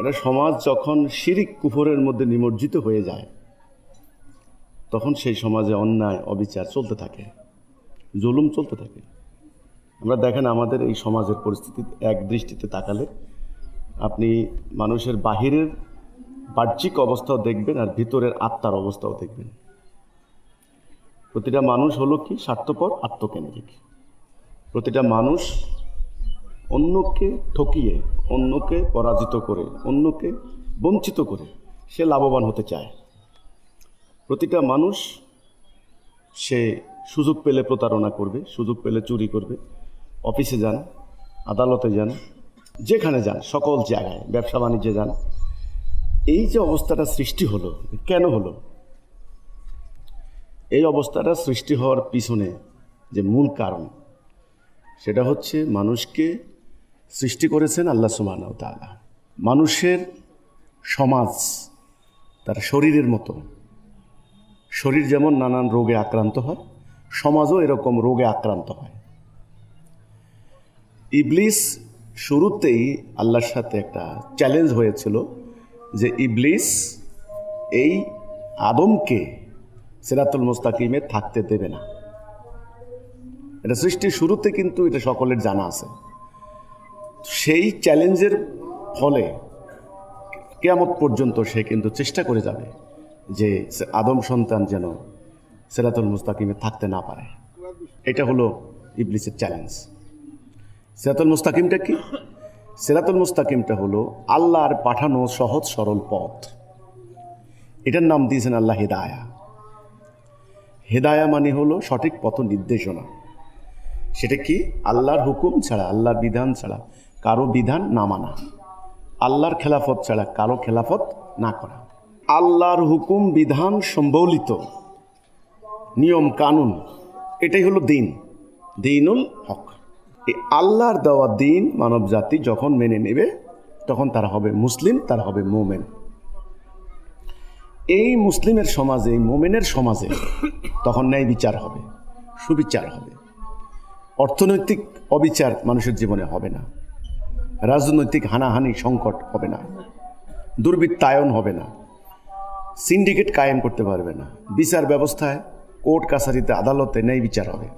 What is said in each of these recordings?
একটা সমাজ যখন শিরিক কুফরের মধ্যে নিমজ্জিত হয়ে যায়, তখন সেই সমাজে অন্যায়, অবিচার চলতে থাকে, জুলুম চলতে থাকে। আমরা দেখেন আমাদের এই সমাজের পরিস্থিতি এক দৃষ্টিতে তাকালে আপনি মানুষের বাহিরের বাহ্যিক অবস্থাও দেখবেন আর ভিতরের আত্মার অবস্থাও দেখবেন। প্রতিটা মানুষ হলো কি? স্বার্থপর, আত্মকেন্দ্রিক। প্রতিটা মানুষ অন্যকে ঠকিয়ে, অন্যকে পরাজিত করে, অন্যকে বঞ্চিত করে সে লাভবান হতে চায়। প্রতিটা মানুষ সে সুযোগ পেলে প্রতারণা করবে, সুযোগ পেলে চুরি করবে। অফিসে যান, আদালতে যান, যেখানে যান, সকল জায়গায়, ব্যবসা বাণিজ্যে যান। এই যে অবস্থাটা সৃষ্টি হলো, কেন হলো? এই অবস্থাটা সৃষ্টি হওয়ার পিছনে যে মূল কারণ, সেটা হচ্ছে মানুষকে সৃষ্টি করেছেন আল্লাহ ওয়া তাআলা। মানুষের সমাজ তার শরীরের মতো। শরীর যেমন নানান রোগে আক্রান্ত হয়, সমাজও এরকম রোগে আক্রান্ত হয়। ইবলিস শুরুতেই আল্লাহর সাথে একটা চ্যালেঞ্জ হয়েছিল যে ইবলিস এই আদমকে সেরাতুল মুস্তাকিমে থাকতে দেবে না। এটা সৃষ্টির শুরুতে কিন্তু এটা সকলের জানা আছে। সেই চ্যালেঞ্জের ফলে কেয়ামত পর্যন্ত সে কিন্তু চেষ্টা করে যাবে যে আদম সন্তান যেন সেরাতুল মুস্তাকিমে থাকতে না পারে। এটা হলো ইবলিসের চ্যালেঞ্জ। সেরাতুল মুস্তাকিমটা কি? সেরাতুল মুস্তাকিমটা হলো আল্লাহর পাঠানো সহজ সরল পথ। এটার নাম দিয়েছেন আল্লাহ হেদায়া। হেদায়া মানে হলো সঠিক পথ নির্দেশনা। সেটা কি? আল্লাহর হুকুম ছাড়া, আল্লাহর বিধান ছাড়া। কারও বিধান না মানা। আল্লাহর খেলাফত ছাড়া কারও খেলাফত না করা। আল্লাহর হুকুম, বিধান সম্বলিত নিয়ম, কানুন, এটাই হলো দিন। দিনুল হক। এই আল্লাহর দেওয়া দিন মানব জাতি যখন মেনে নেবে, তখন তারা হবে মুসলিম, তারা হবে মোমেন। এই মুসলিমের সমাজে, এই মোমেনের সমাজে তখন ন্যায় বিচার হবে, সুবিচার হবে। অর্থনৈতিক অবিচার মানুষের জীবনে হবে না। রাজনৈতিক হানাহানি সংকট হবে না, দুর্বৃত্তায়ন হবে না, সিন্ডিকেট কায়েম করতে পারবে না, বিচার ব্যবস্থায় কোর্ট কাছারিতে আদালতে ন্যায় বিচার হবে।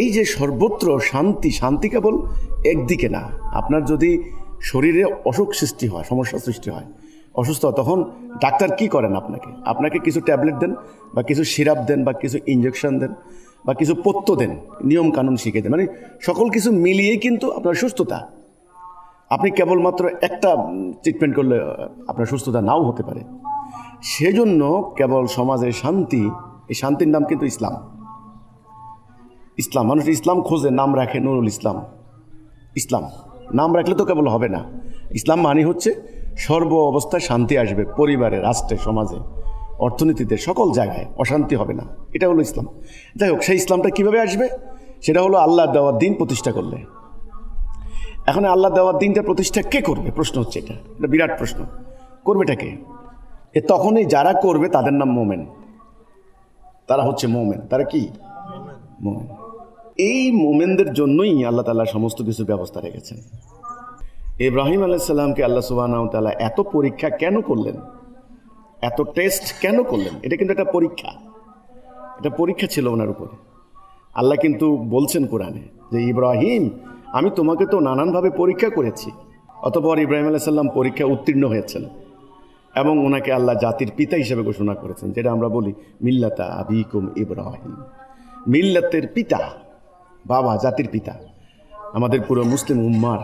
এই যে সর্বত্র শান্তি শান্তি কেবল একদিকে না, আপনার যদি শরীরে অসুখ সৃষ্টি হয়, সমস্যা সৃষ্টি হয়, অসুস্থ তখন ডাক্তার কি করেন আপনাকে? আপনাকে কিছু ট্যাবলেট দেন বা কিছু সিরাপ দেন বা কিছু ইঞ্জেকশন দেন বা কিছু পত্য দেন নিয়ম কানুন শিখে দেন। মানে সকল কিছু মিলিয়ে কিন্তু আপনার সুস্থতা। আপনি কেবলমাত্র একটা ট্রিটমেন্ট করলে আপনার সুস্থতা নাও হতে পারে। সেজন্য কেবল সমাজের শান্তি, এই শান্তির নাম কিন্তু ইসলাম। ইসলাম, মানুষ ইসলাম খোঁজে, নাম রাখে নুরুল ইসলাম। ইসলাম, নাম রাখলে তো কেবল হবে না। ইসলাম মানে হচ্ছে সর্ব অবস্থায় শান্তি আসবে পরিবারে, রাষ্ট্রে, সমাজে। অর্থনীতিতে সকল জায়গায় অশান্তি হবে না। এটা হলো ইসলাম। যাই হোক, সেই ইসলামটা কীভাবে আসবে? সেটা হলো আল্লাহ দেওয়ার দিন প্রতিষ্ঠা করলে। এখন আল্লাহ দেওয়ার দিনটা প্রতিষ্ঠা কে করবে? প্রশ্ন হচ্ছে এটা। এটা বিরাট প্রশ্ন। করবেটা কে? এ তখনই যারা করবে তাদের নাম মোমেন। তারা হচ্ছে মোমেন। তারা কি? মোমেন। এই মোমেনদের জন্যই আল্লাহ তাআলা সমস্ত কিছু ব্যবস্থা রেখেছেন। ইব্রাহিম আলাইসাল্লামকে আল্লাহ সুবাহ তাআলা এত পরীক্ষা কেন করলেন? এত টেস্ট কেন করলেন? এটা কিন্তু একটা পরীক্ষা। এটা পরীক্ষা ছিল ওনার উপরে। আল্লাহ কিন্তু বলছেন কোরআনে যে, ইব্রাহিম, আমি তোমাকে তো নানানভাবে পরীক্ষা করেছি, অতপর ইব্রাহিম আলাইসাল্লাম পরীক্ষা উত্তীর্ণ হয়েছেন এবং ওনাকে আল্লাহ জাতির পিতা হিসেবে ঘোষণা করেছেন, যেটা আমরা বলি মিল্লাতা আবিকুম ইব্রাহিম। মিল্লাতের পিতা, বাবা জাতির পিতা, আমাদের পুরো মুসলিম উম্মার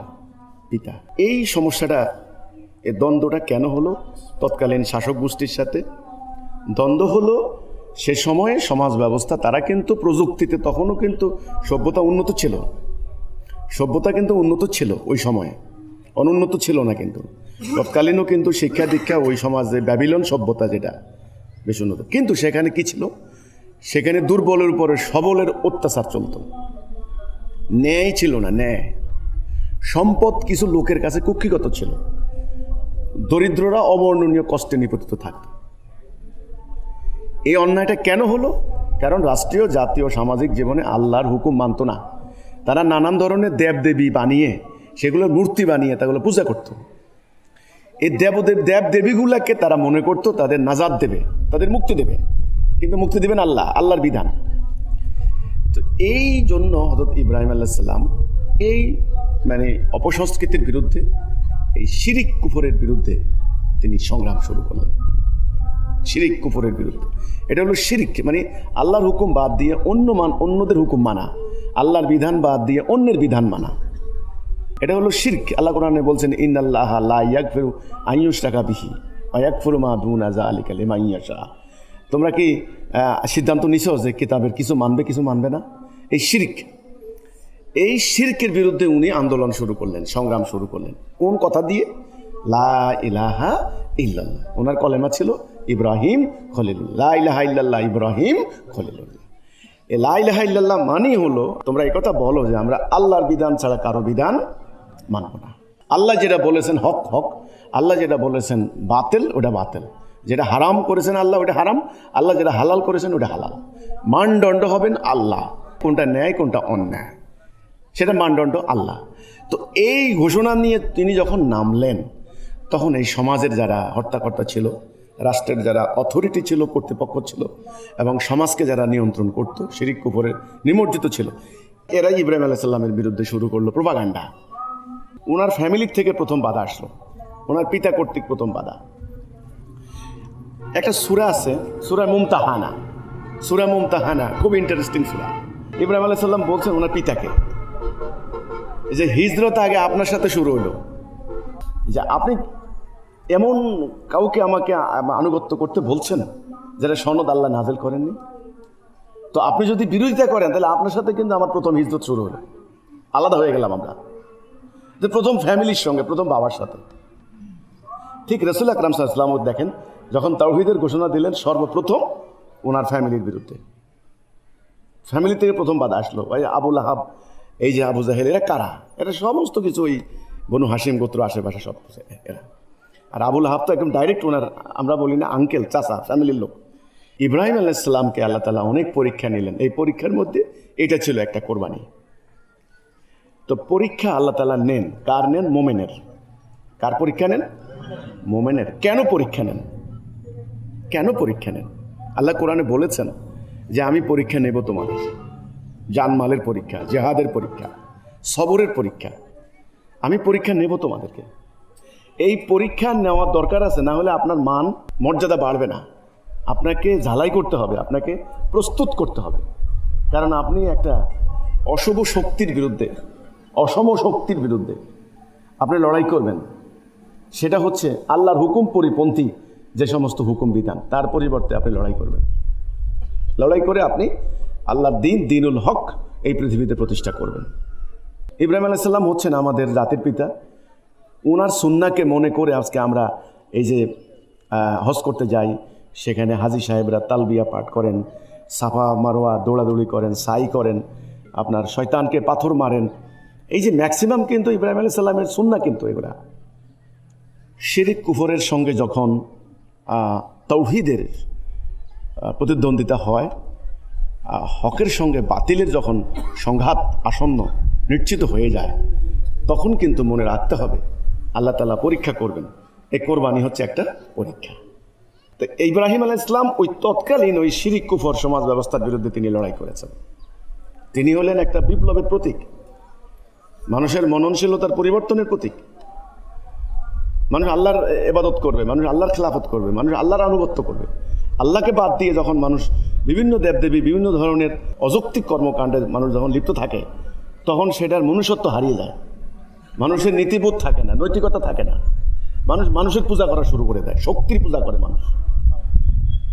পিতা। এই সমস্যাটা এই দ্বন্দ্বটা কেন হলো? তৎকালীন শাসক গোষ্ঠীর সাথে। দ্বন্দ্ব হলো, সে সময়ে সমাজ ব্যবস্থা, তারা কিন্তু প্রযুক্তিতে তখনও কিন্তু সভ্যতা উন্নত ছিল। সভ্যতা কিন্তু উন্নত ছিল ওই সময়ে। অনুন্নত ছিল না কিন্তু। তৎকালীনও কিন্তু শিক্ষা দীক্ষা ওই সমাজে, ব্যাবিলন সভ্যতা যেটা, বেশ উন্নত। কিন্তু সেখানে কি ছিল? সেখানে দুর্বলের উপরে সবলের অত্যাচার চলতো। ন্যায় ছিল না, ন্যায়। সম্পদ কিছু লোকের কাছে কুক্ষিগত ছিল। দরিদ্ররা অবর্ণনীয় কষ্টে নিপতিত থাকত এই অন্যায়টা কেন হলো? কারণ রাষ্ট্রীয়, জাতীয়, সামাজিক জীবনে আল্লাহর হুকুম মানত না। তারা নানান ধরনের দেবদেবী বানিয়ে, সেগুলোর মূর্তি বানিয়ে তাগুলো পূজা করত। এই দেবদেব দেব দেবীগুলাকে তারা মনে করতো তাদের নাজাদ দেবে, তাদের মুক্তি দেবে। কিন্তু মুক্তি দেবেন আল্লাহ, আল্লাহর বিধান। তো এই জন্য হজরত ইব্রাহিম আল্লাহ সাল্লাম এই মানে অপসংস্কৃতির বিরুদ্ধে এই শিরিক কুফরের বিরুদ্ধে তিনি সংগ্রাম শুরু করলেন। শিরিক কুফরের বিরুদ্ধে। এটা হলো শিরিক মানে আল্লাহর হুকুম বাদ দিয়ে অন্য মান, অন্যদের হুকুম মানা। আল্লাহর বিধান বাদ দিয়ে অন্যের বিধান মানা। এটা হলো শিরক। আল্লাহ কোরআনে বলছেন ইন আল্লাহ লা ইয়াকফিরু আইয়ুশ টাকা বিহি ওয়াকফুরু মা দুনা যালিকা লিমান ইয়াশা। তোমরা কি সিদ্ধান্ত নিছো যে কিতাবের কিছু মানবে কিছু মানবে না? এই শিরক এই শিরকের বিরুদ্ধে উনি আন্দোলন শুরু করলেন, সংগ্রাম শুরু করলেন। কোন কথা দিয়ে? লা ইলাহা ইল্লাল্লাহ। ওনার কলেমা ছিল ইব্রাহিম খলিলুল্লাহ। লা ইলাহা ইল্লাল্লাহ ইব্রাহিম খলিলুল্লাহ। এ লা ইলাহা ইল্লাল্লাহ মানেই হলো, তোমরা এই কথা বলো যে আমরা আল্লাহর বিধান ছাড়া কারও বিধান মানব না। আল্লাহ যেটা বলেছেন হক হক। আল্লাহ যেটা বলেছেন বাতেল, ওটা বাতেল। যেটা হারাম করেছেন আল্লাহ, ওটা হারাম। আল্লাহ যেটা হালাল করেছেন, ওটা হালাল। মানদণ্ড হবেন আল্লাহ। কোনটা ন্যায়, কোনটা অন্যায়। সেটা মানদণ্ড আল্লাহ। তো এই ঘোষণা নিয়ে তিনি যখন নামলেন, তখন এই সমাজের যারা হর্তাকর্তা ছিল, রাষ্ট্রের যারা অথরিটি ছিল, কর্তৃপক্ষ ছিল, এবং সমাজকে যারা নিয়ন্ত্রণ করত, শিরিক কুপুরে নিমজ্জিত ছিল, এরাই ইব্রাহিম আলাহ সাল্লামের বিরুদ্ধে শুরু করল প্রভাগান্ডা ওনার ফ্যামিলির থেকে প্রথম বাধা আসলো। ওনার পিতা কর্তৃক প্রথম বাধা। একটা সুরা আছে, সুরা মুমতাহানা। সুরা মুমতাহানা, খুব ইন্টারেস্টিং সুরা। ইব্রাহিম আলাহ সাল্লাম বলছেন ওনার পিতাকে। যে হিজরত আগে আপনার সাথে শুরু হলো যে আপনি এমন কাউকে আমাকে আনুগত্য করতে বলছেন যারা সনদ আল্লাহ নাজেল করেননি? তো আপনি যদি বিরোধিতা করেন, তাহলে আপনার সাথে কিন্তু আমার প্রথম হিজরত শুরু হলো। আলাদা হয়ে গেলাম আমরা। যে প্রথম ফ্যামিলির সঙ্গে, প্রথম বাবার সাথে। ঠিক রসুল আকরাম সাল্লাম দেখেন, যখন তাওহিদের ঘোষণা দিলেন, সর্বপ্রথম ওনার ফ্যামিলির বিরুদ্ধে। ফ্যামিলি থেকে প্রথম বাধা আসলো। ওই আবুল আহাব এই যে আবু জাহেল, এরা কারা? এরা সমস্ত কিছু ওই বনু হাসিম গোত্র আশেপাশে সব কিছু এরা। আর আবুল আহাব তো একদম ডাইরেক্ট ওনার, আমরা বলি না আঙ্কেল চাচা ফ্যামিলির লোক। ইব্রাহিম আলাইসাল্লামকে আল্লাহ তালা অনেক পরীক্ষা নিলেন। এই পরীক্ষার মধ্যে এটা ছিল একটা কোরবানি। তো পরীক্ষা আল্লাহ তালা নেন। কার নেন? মোমেনের। কার পরীক্ষা নেন? মোমেনের। কেন পরীক্ষা নেন? কেন পরীক্ষা নেন? আল্লাহ কোরআনে বলেছেন যে আমি পরীক্ষা নেব তোমাদের। জানমালের পরীক্ষা, জেহাদের পরীক্ষা, সবরের পরীক্ষা। আমি পরীক্ষা নেব তোমাদেরকে। এই পরীক্ষা নেওয়ার দরকার আছে, না হলে আপনার মান, মর্যাদা বাড়বে না। আপনাকে ঝালাই করতে হবে, আপনাকে প্রস্তুত করতে হবে। কারণ আপনি একটা অশুভ শক্তির বিরুদ্ধে, অসম শক্তির বিরুদ্ধে আপনি লড়াই করবেন। সেটা হচ্ছে আল্লাহর হুকুম পরিপন্থী যে সমস্ত হুকুম বিধান, তার পরিবর্তে আপনি লড়াই করবেন। লড়াই করে আপনি আল্লাহর দিন দিনুল হক এই পৃথিবীতে প্রতিষ্ঠা করবেন। ইব্রাহিম আলাইসাল্লাম হচ্ছেন আমাদের জাতির পিতা। ওনার সুন্নাকে মনে করে আজকে আমরা এই যে হজ করতে যাই, সেখানে হাজি সাহেবরা তালবিয়া পাঠ করেন, সাফা মারোয়া দৌড়াদৌড়ি করেন, সাই করেন, আপনার শয়তানকে পাথর মারেন। এই যে ম্যাক্সিমাম কিন্তু ইব্রাহিম আলাইহিস সাল্লামের সুন্না কিন্তু এগুলা। শিরিক কুফরের সঙ্গে যখন তৌহিদের প্রতিদ্বন্দ্বিতা হয় হকের সঙ্গে বাতিলের যখন সংঘাত আসন্ন, নিশ্চিত হয়ে যায়, তখন কিন্তু মনে রাখতে হবে, আল্লাহ তালা পরীক্ষা করবেন। এই কোরবানি হচ্ছে একটা পরীক্ষা। তো ইব্রাহিম আলাহ ইসলাম ওই তৎকালীন ওই শিরিক কুফর সমাজ ব্যবস্থার বিরুদ্ধে তিনি লড়াই করেছেন। তিনি হলেন একটা বিপ্লবের প্রতীক। মানুষের মননশীলতার পরিবর্তনের প্রতীক। মানুষ আল্লাহর এবাদত করবে, মানুষ আল্লাহর খেলাফত করবে, মানুষ আল্লাহর আনুগত্য করবে। আল্লাহকে বাদ দিয়ে যখন মানুষ বিভিন্ন দেবদেবী বিভিন্ন ধরনের অযৌক্তিক কর্মকাণ্ডে মানুষ যখন লিপ্ত থাকে, তখন সেটার মনুষ্যত্ব হারিয়ে যায়। মানুষের নীতিবোধ থাকে না, নৈতিকতা থাকে না। মানুষ, মানুষের পূজা করা শুরু করে দেয়, শক্তির পূজা করে মানুষ।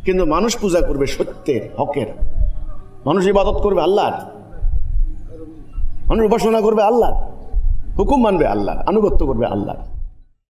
কিন্তু মানুষ পূজা করবে সত্যের, হকের। মানুষ ইবাদত করবে আল্লাহর। মানুষ উপাসনা করবে আল্লাহর। হুকুম মানবে আল্লাহর, আনুগত্য করবে আল্লাহর।